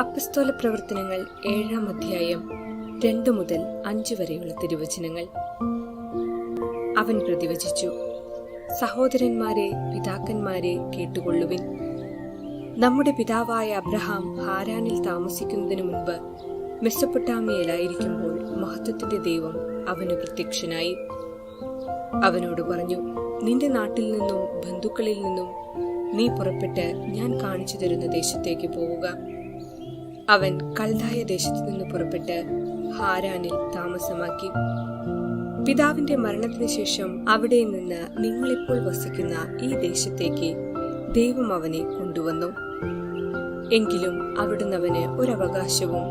അപ്പസ്തോല പ്രവർത്തനങ്ങൾ ഏഴാം അധ്യായം രണ്ടു മുതൽ അഞ്ചു വരെയുള്ള തിരുവചനങ്ങൾ. അവൻ പ്രതിവചിച്ചു സഹോദരന്മാരെ പിതാക്കന്മാരെ കേട്ടുകൊള്ളുവിൻ. നമ്മുടെ പിതാവായ അബ്രഹാം ഹാരാനിൽ താമസിക്കുന്നതിനു മുൻപ് മെസ്സപ്പൊട്ടാമിയയിലായിരിക്കുമ്പോൾ മഹത്വത്തിന്റെ ദൈവം അവന് പ്രത്യക്ഷനായി. അവനോട് പറഞ്ഞു നിന്റെ നാട്ടിൽ നിന്നും ബന്ധുക്കളിൽ നിന്നും നീ പുറപ്പെട്ട് ഞാൻ കാണിച്ചു തരുന്ന ദേശത്തേക്ക് പോവുക. അവൻ കൽദായ ദേശത്തു നിന്ന് പുറപ്പെട്ട് ഹാരാനിൽ താമസമാക്കി. പിതാവിന്റെ മരണത്തിന് ശേഷം അവിടെ നിന്ന് നിങ്ങളിപ്പോൾ വസിക്കുന്ന ഈ ദേശത്തേക്ക് ദൈവം അവനെ കൊണ്ടുവന്നു. എങ്കിലും അവിടുന്ന് അവന് ഒരവകാശവും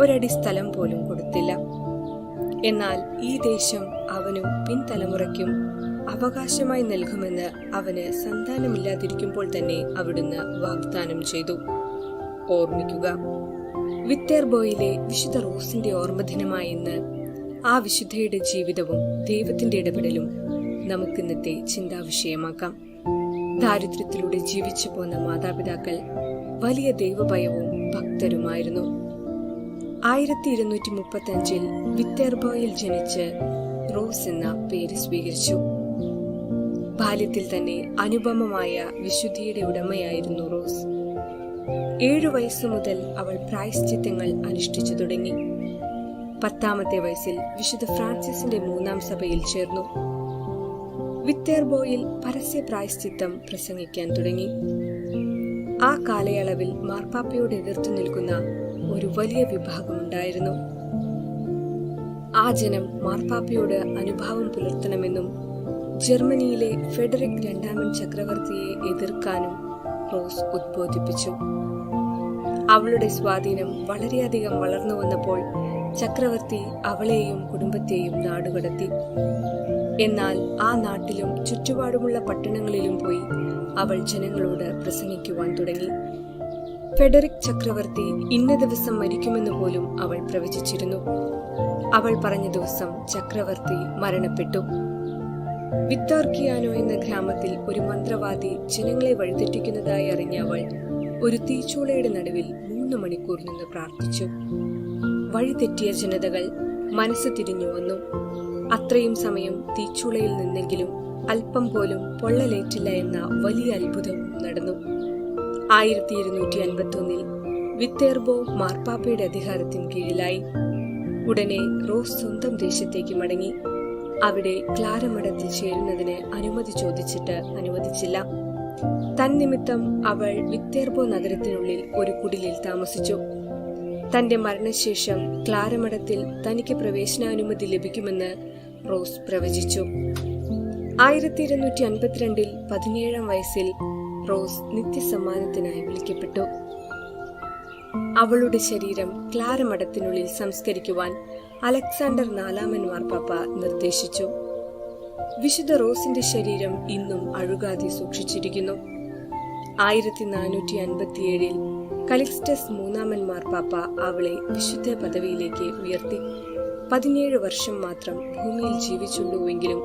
ഒരടി സ്ഥലം പോലും കൊടുത്തില്ല. എന്നാൽ ഈ ദേശം അവനും പിൻതലമുറയ്ക്കും അവകാശമായി നൽകുമെന്ന് അവന് സന്താനമില്ലാതിരിക്കുമ്പോൾ തന്നെ അവിടുന്ന് വാഗ്ദാനം ചെയ്തു. ഓർമ്മിക്കുക വിത്തേർബോയിലെ വിശുദ്ധ റോസിന്റെ ഓർമ്മദിനമായ ഇന്ന് ആ വിശുദ്ധയുടെ ജീവിതവും ദൈവത്തിന്റെ ഇടപെടലും നമുക്കിന്നത്തെ ചിന്താവിഷയമാക്കാം. ദാരിദ്ര്യത്തിലൂടെ ജീവിച്ചു പോന്ന മാതാപിതാക്കൾ വലിയ ദൈവഭയവും ഭക്തരുമായിരുന്നു. ആയിരത്തി ഇരുന്നൂറ്റി മുപ്പത്തി അഞ്ചിൽ വിത്തേർബോയിൽ ജനിച്ച് റോസ് എന്ന പേര് സ്വീകരിച്ചു. ബാല്യത്തിൽ തന്നെ അനുപമമായ വിശുദ്ധിയുടെ ഉടമയായിരുന്നു റോസ്. ഏഴു വയസ്സു മുതൽ അവൾ പ്രായശ്ചിത്യങ്ങൾ അനുഷ്ഠിച്ചു തുടങ്ങി. പത്താമത്തെ വയസ്സിൽ വിശുദ്ധ ഫ്രാൻസിസിന്റെ മൂന്നാം സഭയിൽ ചേർന്നു. വിത്തേർബോയിൽ പരസ്യ പ്രായശ്ചിത്തം പ്രസംഗിക്കാൻ തുടങ്ങി. ആ കാലയളവിൽ മാർപ്പാപ്പയോട് എതിർത്തു നിൽക്കുന്ന ഒരു വലിയ വിഭാഗം ഉണ്ടായിരുന്നു. ആ ജനം മാർപ്പാപ്പയോട് അനുഭാവം പുലർത്തണമെന്നും ജർമ്മനിയിലെ ഫെഡറിക് രണ്ടാമൻ ചക്രവർത്തിയെ എതിർക്കാനും റോസ് ഉദ്ബോധിപ്പിച്ചു. അവളുടെ സ്വാധീനം വളരെയധികം വളർന്നു വന്നപ്പോൾ ചക്രവർത്തി അവളെയും കുടുംബത്തെയും നാടുകടത്തി. എന്നാൽ ആ നാട്ടിലും ചുറ്റുപാടുമുള്ള പട്ടണങ്ങളിലും പോയി അവൾ ജനങ്ങളോട് പ്രസംഗിക്കുവാൻ തുടങ്ങി. ഫെഡറിക് ചക്രവർത്തി ഇന്ന ദിവസം മരിക്കുമെന്ന് പോലും അവൾ പ്രവചിച്ചിരുന്നു. അവൾ പറഞ്ഞ ദിവസം ചക്രവർത്തി മരണപ്പെട്ടു. വിത്തോർക്കിയാനോ എന്ന ഗ്രാമത്തിൽ ഒരു മന്ത്രവാദി ജനങ്ങളെ വഴിതെറ്റിക്കുന്നതായി അറിഞ്ഞ അവൾ ഒരു തീച്ചൂളയുടെ നടുവിൽ മൂന്ന് മണിക്കൂർ നിന്ന് പ്രാർത്ഥിച്ചു. വഴിതെറ്റിയ ജനതകൾ മനസ്സ് തിരിഞ്ഞു വന്നു. അത്രയും സമയം തീച്ചൂളയിൽ നിന്നെങ്കിലും അല്പം പോലും പൊള്ളലേറ്റില്ല എന്ന വലിയ അത്ഭുതം നടന്നു. ആയിരത്തി ഇരുന്നൂറ്റി അൻപത്തി ഒന്നിൽ വിത്തേർബോ മാർപ്പാപ്പയുടെ അധികാരത്തിന് കീഴിലായി. ഉടനെ റോസ് സ്വന്തം ദേശത്തേക്ക് മടങ്ങി. അവിടെ ക്ലാരമഠത്തിൽ ചേരുന്നതിന് അനുമതി ചോദിച്ചിട്ട് അനുവദിച്ചില്ല. തൻ നിമിത്തം അവൾ വിത്തേർബോ നഗരത്തിനുള്ളിൽ ഒരു കുടിലിൽ താമസിച്ചു. തന്റെ മരണശേഷം ക്ലാരമഠത്തിൽ തനിക്ക് പ്രവേശനാനുമതി ലഭിക്കുമെന്ന് റോസ് പ്രവചിച്ചു. ആയിരത്തി ഇരുന്നൂറ്റി അൻപത്തിരണ്ടിൽ പതിനേഴാം വയസ്സിൽ റോസ് നിത്യസമ്മാനത്തിനായി വിളിക്കപ്പെട്ടു. അവളുടെ ശരീരം ക്ലാരമഠത്തിനുള്ളിൽ സംസ്കരിക്കുവാൻ അലക്സാണ്ടർ നാലാമൻ മാർപ്പാപ്പ നിർദ്ദേശിച്ചു. വിശുദ്ധ റോസിന്റെ ശരീരം ഇന്നും അഴുകാതെ സൂക്ഷിച്ചിരിക്കുന്നു. ആയിരത്തി നാനൂറ്റി അൻപത്തിയേഴിൽ കലിക്സ്റ്റസ് മൂന്നാമൻ മാർപ്പാപ്പ അവളെ വിശുദ്ധ പദവിയിലേക്ക് ഉയർത്തി. പതിനേഴ് വർഷം മാത്രം ഭൂമിയിൽ ജീവിച്ചുള്ളൂവെങ്കിലും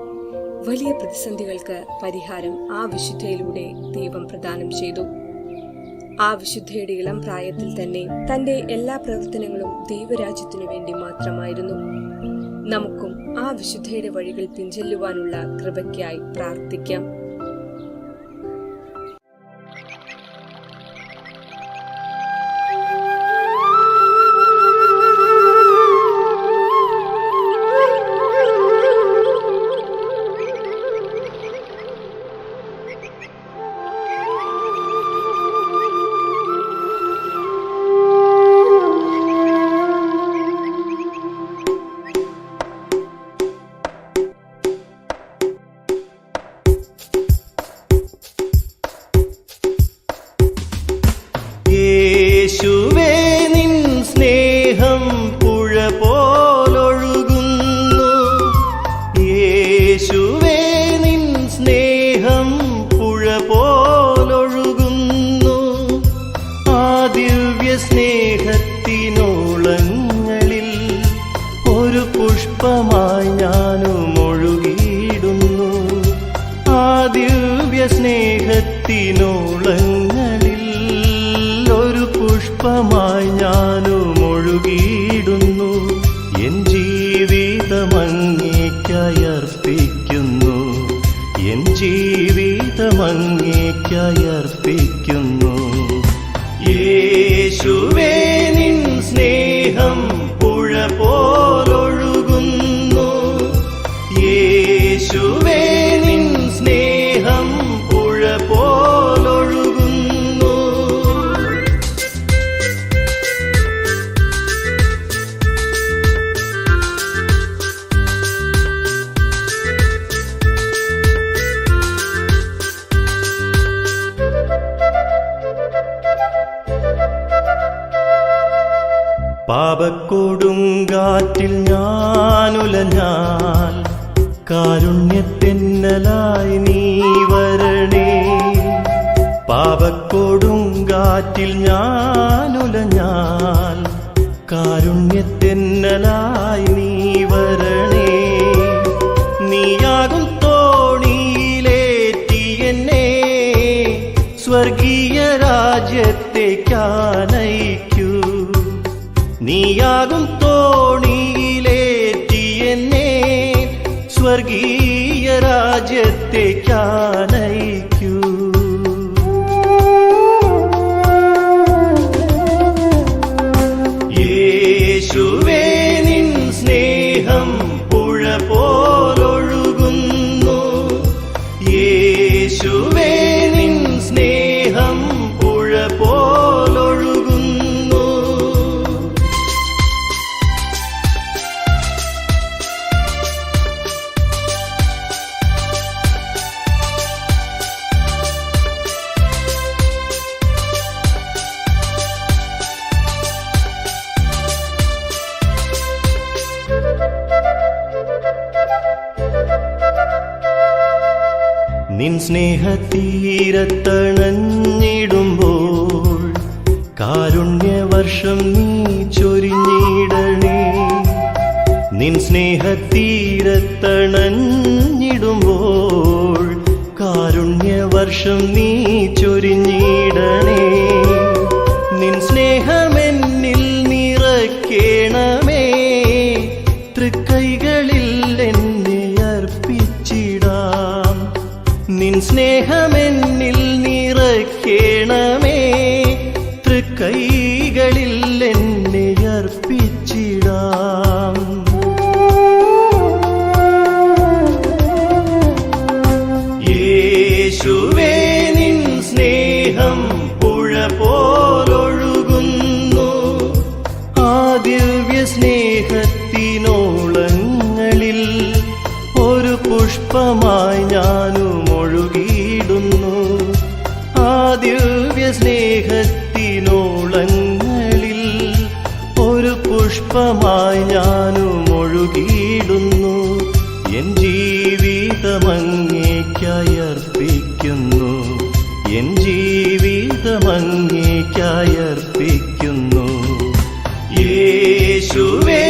വലിയ പ്രതിസന്ധികൾക്ക് പരിഹാരം ആ വിശുദ്ധയിലൂടെ ദൈവം പ്രദാനം ചെയ്തു. ആ വിശുദ്ധയുടെ ഇളം പ്രായത്തിൽ തന്നെ തന്റെ എല്ലാ പ്രവർത്തനങ്ങളും ദൈവരാജ്യത്തിനു വേണ്ടി മാത്രമായിരുന്നു. നമുക്കും ആ വിശുദ്ധയുടെ വഴികൾ പിഞ്ചെല്ലുവാനുള്ള കൃപയ്ക്കായി പ്രാർത്ഥിക്കാം. പുഷ്പമായി ഞാനും ഒഴുകിയിടുന്നു. ആ ദിവ്യ സ്നേഹത്തിനോളങ്ങളിൽ ഒരു പുഷ്പമായി പുഷ്പമായി ഞാനും ഒഴുകിയിടുന്നു. എൻ ജീവിതമങ്ങേക്കായി അർപ്പിക്കുന്നു എൻ ജീവിതമങ്ങേക്കായി അർപ്പിക്കുന്നു യേശുവേ പാപക്കൊടുങ്കാറ്റിൽ ഞാനുലഞ്ഞാൽ കാരുണ്യത്തിന്നലായി നീ വരണേ. പാപക്കൊടുങ്കാറ്റിൽ ഞാനുലഞ്ഞാൽ കാരുണ്യത്തിന്നലായി നീ നീയാകും തോണിയിലേറ്റിയെന്നെ സ്വർഗീയ രാജ്യത്തേക്കാനയിക്കൂ യേശുവേ നിൻ സ്നേഹം പുഴ പോലൊഴുകുന്നു സ്നേഹത്തീരത്തണഞ്ഞിടുമ്പോൾ കാരുണ്യവർഷം നീ ചൊരിഞ്ഞിടണേ. നിൻ സ്നേഹത്തീരത്തണഞ്ഞിടുമ്പോൾ കാരുണ്യവർഷം നീ ചൊരിഞ്ഞിടണേ. கை പുഷ്പമായി ഞാനും ഒഴുകിയിടുന്നു. എൻ ജീവിതമങ്ങേക്കായി അർപ്പിക്കുന്നു എൻ ജീവിതമങ്ങേക്കായി അർപ്പിക്കുന്നു യേശുവേ